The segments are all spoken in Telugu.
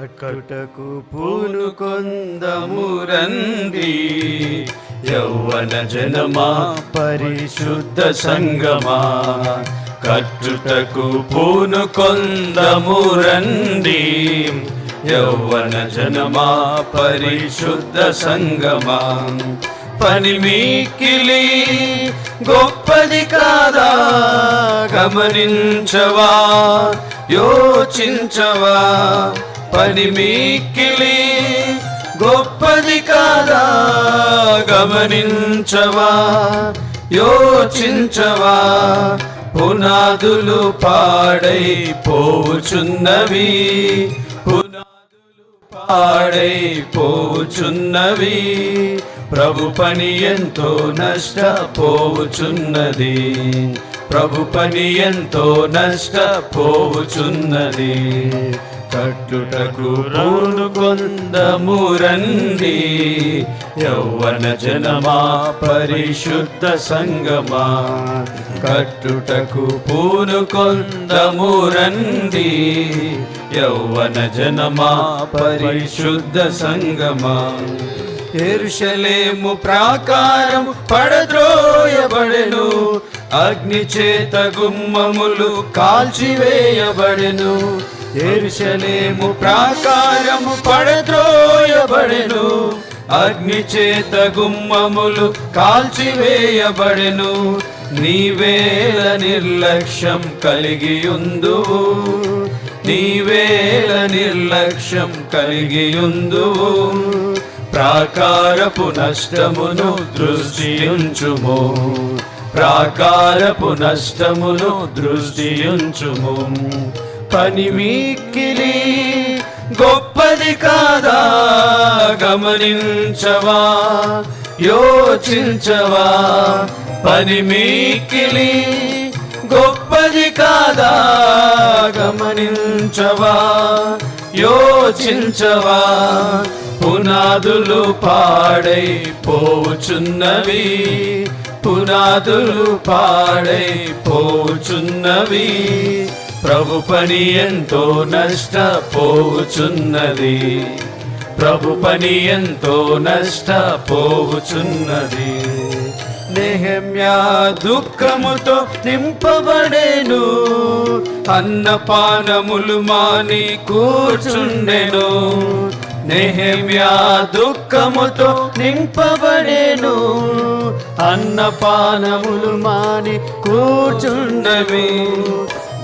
కట్టుటకు పూలు కొందమురంది. యౌవన జనమా పరిశుద్ధ సంగమా. కట్టుటకు పూను కొందమురంది. యౌవన జనమా పరిశుద్ధ సంగమా. పని మీకిలి గొప్పది కాదా? గమనించవా? యోచించవా? పని మీకిలి గొప్పది కాదా? గమనించవా? యోచించవా? పునాదులు పాడై పోచున్నవి పునాదులు పాడై పోచున్నవి ప్రభు పని ఎంతో నష్టపోచున్నది ప్రభు పని ఎంతో నష్టపోచున్నది తట్టుటకు రోడుకొందమురండి యౌవన జనమా పరిశుద్ధ సంగమా. కట్టుటకు పూనుకొందమురండి. యౌవన జనమా పరిశుద్ధ సంగమా. ఎరుషలేము ప్రాకారం పడద్రోయబడెను. అగ్నిచేత గుమ్మములు కాల్చివేయబడెను. ఎరుషలేము ప్రాకారము పడద్రోయబడెను అగ్నిచేత గుమ్మములు కాల్చివేయబడెను. నీవేల నిర్లక్ష్యం కలిగి ఉందువు నీవేల నిర్లక్ష్యం కలిగి ఉందువు ప్రాకారపు నష్టమును దృష్టియుంచుము. ప్రాకారపు నష్టమును దృష్టియుంచుము. పని మీకిలి గొప్పది కాదా? గమనించవా? యోచించవా? పని మీకిలి గొప్పది కాదా? గమనించవా? యోచించవా? పునాదులు పాడై పోచున్నవి పునాదులు పాడై పోచున్నవి ప్రభు పని ఎంతో నష్టపోవుచున్నది. ప్రభు పని ఎంతో నష్టపోవుచున్నది. నెహమ్యా దుఃఖముతో నింపబడేను. అన్నపానములు మాని కూర్చుండెను. నెహమ్యా దుఃఖముతో నింపబడేను. అన్నపానములు మాని కూర్చుండమే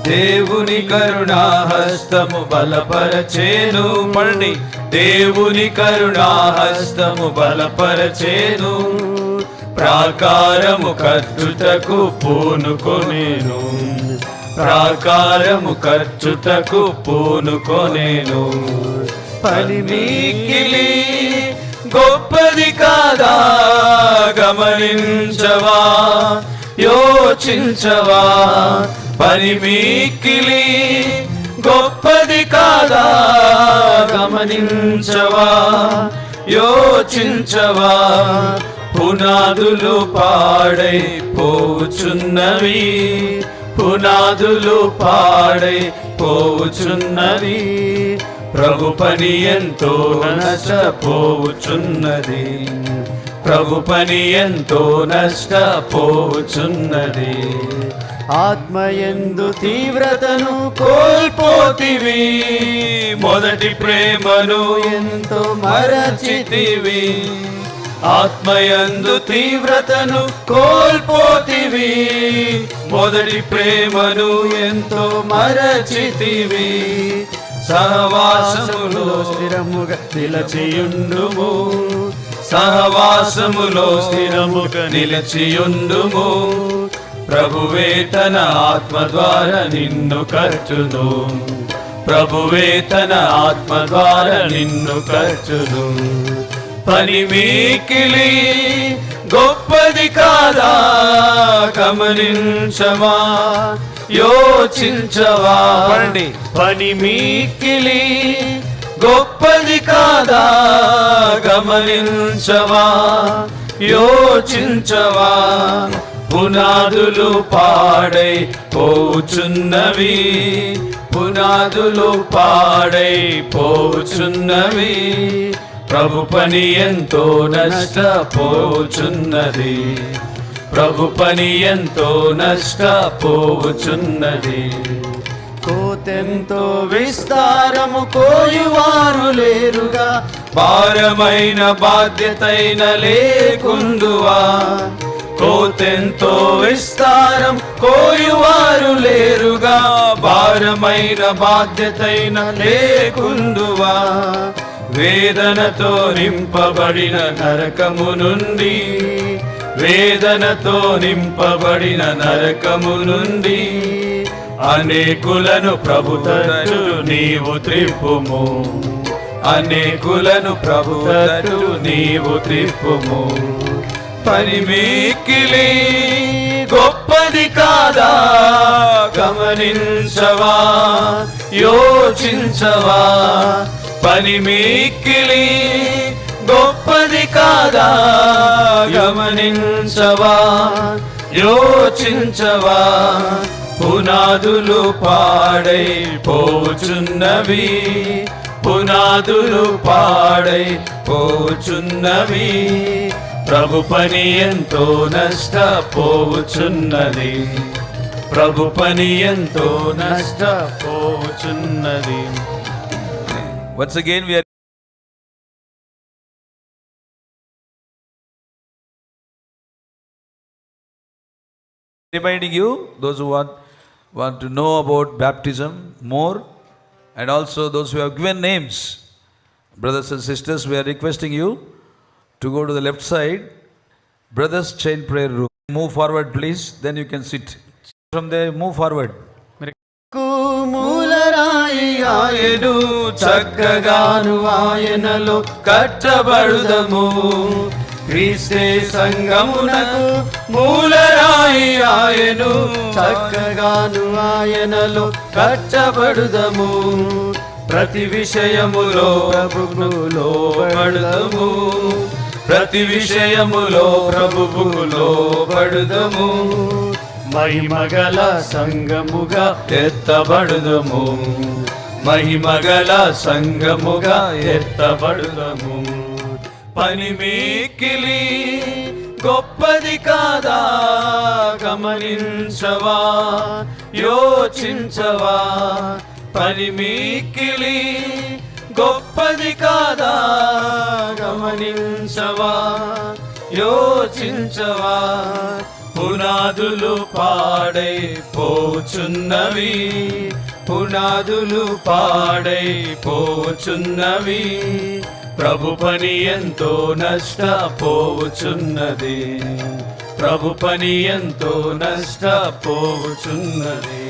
దేవుని కరుణాహస్తము బలపరచేను పండి. దేవుని కరుణాహస్తము బలపరచేను. ప్రాకారము ఖర్చుటకు పూనుకొనేను. ప్రాకారము ఖర్చుటకు పూనుకొనేను. పని గొప్పది కాదా? గమనించవా? యోచించవా? పని మీకిలి గొప్పది కాదా? గమనించవా? యోచించవా? పునాదులు పాడై పోచున్నవి పునాదులు పాడై పోచున్నవి ప్రభు పని ఎంతో నష్టపోచున్నది ప్రభు పని ఎంతో నష్టపోచున్నది ఆత్మయందు తీవ్రతను కోల్పోతివి. మొదటి ప్రేమను ఎంతో మరచితివి. ఆత్మయందు తీవ్రతను కోల్పోతివి. మొదటి ప్రేమను ఎంతో మరచితివి. సహవాసములో స్థిరముగా నిలచియుండుము. సహవాసములో స్థిరముగా నిలచియుండుము. ప్రభువే తన ఆత్మ ద్వారా నిన్ను కర్చును. ప్రభువే తన ఆత్మ ద్వారా నిన్ను కర్చును. పని మీకిలి గొప్పది కాదా? గమనించవా యోచించవా. పని మీకిలి గొప్పది కాదా? గమనించవా? యోచించవా? పునాదులు పాడై పోచున్నవి. పునాదులు పాడై పోచున్నవి. ప్రభు పని ఎంతో నష్టపోచున్నది. ప్రభు పని ఎంతో నష్టపోచున్నది. కోతెంతో విస్తారము కోయువారు లేరుగా. భారమైన బాధ్యతైన లేకుందువా కోతెంతో విస్తారం కోయువారు లేరుగా భారమైన బాధ్యతైన లేకుందువా వేదనతో నింపబడిన నరకము నుండి వేదనతో నింపబడిన నరకము నుండి అనేకులను ప్రభుతటు నీవు త్రిప్పుము. అనేకులను ప్రభుతటు నీవు త్రిప్పుము. పని మీకిలి గొప్పది కాదా? గమనించవా యోచించవా? పని మీకిలి గొప్పది కాదా? గమనించవా యోచించవా? పునాదులు పాడై పోచున్నవి పునాదులు పాడై పోచున్నవి. ప్రభు పని ఎంతో నష్టపోచున్నది ప్రభు పని ఎంతో నష్టపోచున్నది Once again, we are reminding you, those who want, want to know about baptism more, and also those who have given names. Brothers and sisters, we are requesting you to go to the left side, Brothers Chain Prayer Room. Move forward, please, then you can sit. From there, move forward. మూలరాయి ఆయను చక్కగాను ఆయనలో కట్టబడుదము క్రీస్తే సంగమునకు మూలరాయి ఆయను చక్కగాను ఆయనలో కట్టబడుదము ప్రతి విషయములో ప్రభువులో పడుదము ప్రతి విషయములో ప్రభువు లోబడుదము మహిమగల సంగముగా ఎత్తబడుదము. మహిమగల సంగముగా ఎత్తబడుదము. పని మీకిలి గొప్పది కాదా? గమనించవా? యోచించవా? పని మీకిలి గొప్పది కాదా? రచించవా పునాదులు పాడై పోచున్నవి. పునాదులు పాడై పోచున్నవి. ప్రభు పని ఎంతో నష్టపోచున్నది ప్రభు పని ఎంతో నష్టపోచున్నది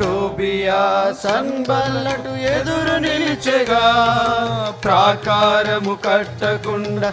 టోబియా సన్బల్లటు ఎదురు నిలిచెగా ప్రాకారము కట్టకుండా